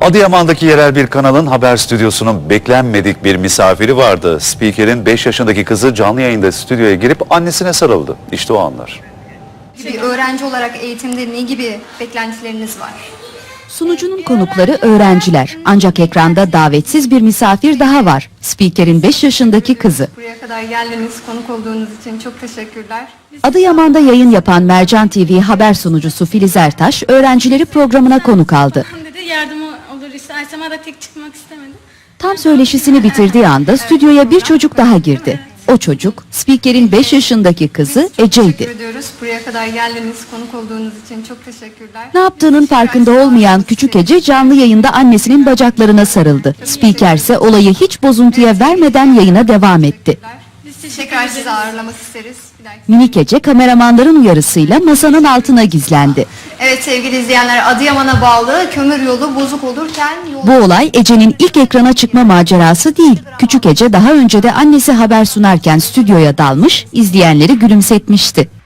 Adıyaman'daki yerel bir kanalın haber stüdyosunun beklenmedik bir misafiri vardı. Spikerin 5 yaşındaki kızı canlı yayında stüdyoya girip annesine sarıldı. İşte o anlar. Bir öğrenci olarak eğitimde ne gibi beklentileriniz var? Sunucunun konukları öğrenciler. Ancak ekranda davetsiz bir misafir daha var. Spikerin 5 yaşındaki kızı. Buraya kadar geldiniz, konuk olduğunuz için çok teşekkürler. Adıyaman'da yayın yapan Mercan TV haber sunucusu Filiz Ertaş öğrencileri programına konuk aldı. dedi yardımı ama da tek çıkmak istemedim. Tam söyleşisini bitirdiği anda stüdyoya bir çocuk daha girdi. O çocuk Spikerin 5 yaşındaki kızı Teşekkür Ece'ydi. ediyoruz. Buraya kadar geldiniz, konuk olduğunuz için çok teşekkürler. Ne yaptığının farkında olmayan küçük Ece canlı yayında annesinin bacaklarına sarıldı. Spiker ise olayı hiç bozuntuya vermeden yayına devam etti. Biz teşekkür Tekrar sizi ağırlamak isteriz. Bir dahaki- Minik Ece kameramanların uyarısıyla masanın altına gizlendi. Evet sevgili izleyenler Adıyaman'a bağlı kömür yolu bozuk olurken yol... Bu olay Ece'nin ilk ekrana çıkma macerası değil. Küçük Ece daha önce de annesi haber sunarken stüdyoya dalmış, izleyenleri gülümsetmişti.